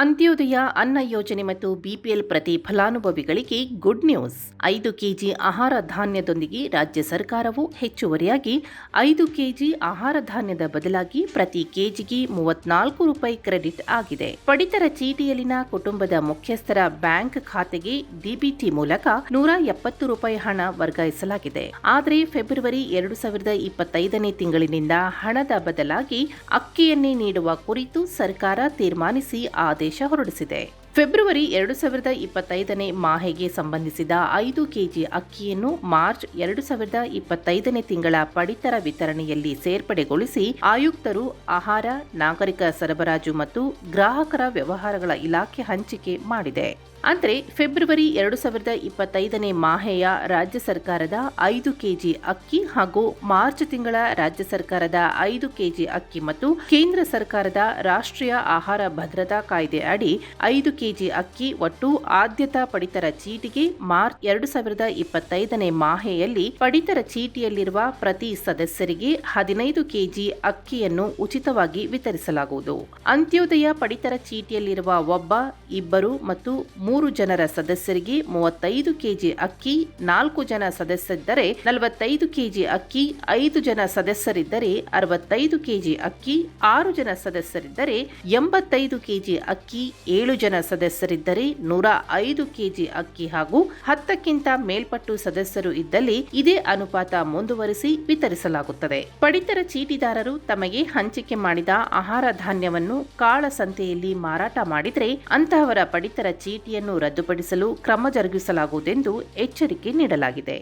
ಅಂತ್ಯೋದಯ ಅನ್ನ ಯೋಜನೆ ಮತ್ತು ಬಿಪಿಎಲ್ ಪ್ರತಿ ಫಲಾನುಭವಿಗಳಿಗೆ ಗುಡ್ ನ್ಯೂಸ್. ಐದು ಕೆಜಿ ಆಹಾರ ಧಾನ್ಯದೊಂದಿಗೆ ರಾಜ್ಯ ಸರ್ಕಾರವು ಹೆಚ್ಚುವರಿಯಾಗಿ ಐದು ಕೆಜಿ ಆಹಾರ ಧಾನ್ಯದ ಬದಲಾಗಿ ಪ್ರತಿ ಕೆಜಿಗೆ ಮೂವತ್ನಾಲ್ಕು ರೂಪಾಯಿ ಕ್ರೆಡಿಟ್ ಆಗಿದೆ. ಪಡಿತರ ಚೀಟಿಯಲ್ಲಿನ ಕುಟುಂಬದ ಮುಖ್ಯಸ್ಥರ ಬ್ಯಾಂಕ್ ಖಾತೆಗೆ ಡಿಬಿಟಿ ಮೂಲಕ ನೂರ ಎಪ್ಪತ್ತು ರೂಪಾಯಿ ಹಣ ವರ್ಗಾಯಿಸಲಾಗಿದೆ. ಆದರೆ ಫೆಬ್ರವರಿ ಎರಡು ಸಾವಿರದ ಇಪ್ಪತ್ತೈದನೇ ತಿಂಗಳಿನಿಂದ ಹಣದ ಬದಲಾಗಿ ಅಕ್ಕಿಯನ್ನೇ ನೀಡುವ ಕುರಿತು ಸರ್ಕಾರ ತೀರ್ಮಾನಿಸಿ ಆದೇಶ ಹೊರಡಿಸಿದೆ. ಫೆಬ್ರವರಿ ಎರಡು ಸಾವಿರದ ಇಪ್ಪತ್ತೈದನೇ ಮಾಹೆಗೆ ಸಂಬಂಧಿಸಿದ ಐದು ಕೆಜಿ ಅಕ್ಕಿಯನ್ನು ಮಾರ್ಚ್ ಎರಡು ಸಾವಿರದ ಇಪ್ಪತ್ತೈದನೇ ತಿಂಗಳ ಪಡಿತರ ವಿತರಣೆಯಲ್ಲಿ ಸೇರ್ಪಡೆಗೊಳಿಸಿ ಆಯುಕ್ತರು, ಆಹಾರ, ನಾಗರಿಕ ಸರಬರಾಜು ಮತ್ತು ಗ್ರಾಹಕರ ವ್ಯವಹಾರಗಳ ಇಲಾಖೆ ಹಂಚಿಕೆ ಮಾಡಿದೆ. ಅಂದರೆ ಫೆಬ್ರವರಿ ಎರಡು ಸಾವಿರದ ಇಪ್ಪತ್ತೈದನೇ ಮಾಹೆಯ ರಾಜ್ಯ ಸರ್ಕಾರದ ಐದು ಕೆಜಿ ಅಕ್ಕಿ ಹಾಗೂ ಮಾರ್ಚ್ ತಿಂಗಳ ರಾಜ್ಯ ಸರ್ಕಾರದ ಐದು ಕೆಜಿ ಅಕ್ಕಿ ಮತ್ತು ಕೇಂದ್ರ ಸರ್ಕಾರದ ರಾಷ್ಟ್ರೀಯ ಆಹಾರ ಭದ್ರತಾ ಕಾಯ್ದೆ ಅಡಿ ಐದು ಕೆಜಿ ಅಕ್ಕಿ ಒಟ್ಟು ಆದ್ಯತಾ ಪಡಿತರ ಚೀಟಿಗೆ ಮಾರ್ಚ್ ಎರಡು ಸಾವಿರದ ಇಪ್ಪತ್ತೈದನೇ ಮಾಹೆಯಲ್ಲಿ ಪಡಿತರ ಚೀಟಿಯಲ್ಲಿರುವ ಪ್ರತಿ ಸದಸ್ಯರಿಗೆ ಹದಿನೈದು ಕೆಜಿ ಅಕ್ಕಿಯನ್ನು ಉಚಿತವಾಗಿ ವಿತರಿಸಲಾಗುವುದು. ಅಂತ್ಯೋದಯ ಪಡಿತರ ಚೀಟಿಯಲ್ಲಿರುವ ಒಬ್ಬ, ಇಬ್ಬರು ಮತ್ತು ಮೂರು ಜನರ ಸದಸ್ಯರಿಗೆ ಮೂವತ್ತೈದು ಕೆಜಿ ಅಕ್ಕಿ, ನಾಲ್ಕು ಜನ ಸದಸ್ಯರಿದ್ದರೆ ನಲವತ್ತೈದು ಕೆಜಿ ಅಕ್ಕಿ, ಐದು ಜನ ಸದಸ್ಯರಿದ್ದರೆ ಅರವತ್ತೈದು ಕೆಜಿ ಅಕ್ಕಿ, ಆರು ಜನ ಸದಸ್ಯರಿದ್ದರೆ ಎಂಬತ್ತೈದು ಕೆಜಿ ಅಕ್ಕಿ, ಏಳು ಜನ ಸದಸ್ಯರಿದ್ದರೆ ನೂರ ಐದು ಕೆಜಿ ಅಕ್ಕಿ ಹಾಗೂ ಹತ್ತಕ್ಕಿಂತ ಮೇಲ್ಪಟ್ಟು ಸದಸ್ಯರು ಇದ್ದಲ್ಲಿ ಇದೇ ಅನುಪಾತ ಮುಂದುವರಿಸಿ ವಿತರಿಸಲಾಗುತ್ತದೆ. ಪಡಿತರ ಚೀಟಿದಾರರು ತಮಗೆ ಹಂಚಿಕೆ ಮಾಡಿದ ಆಹಾರ ಧಾನ್ಯವನ್ನು ಕಾಳಸಂತೆಯಲ್ಲಿ ಮಾರಾಟ ಮಾಡಿದರೆ ಅಂತಹವರ ಪಡಿತರ ಚೀಟಿಯನ್ನು ರದ್ದುಪಡಿಸಲು ಕ್ರಮ ಜರುಗಿಸಲಾಗುವುದೆಂದು ಎಚ್ಚರಿಕೆ ನೀಡಲಾಗಿದೆ.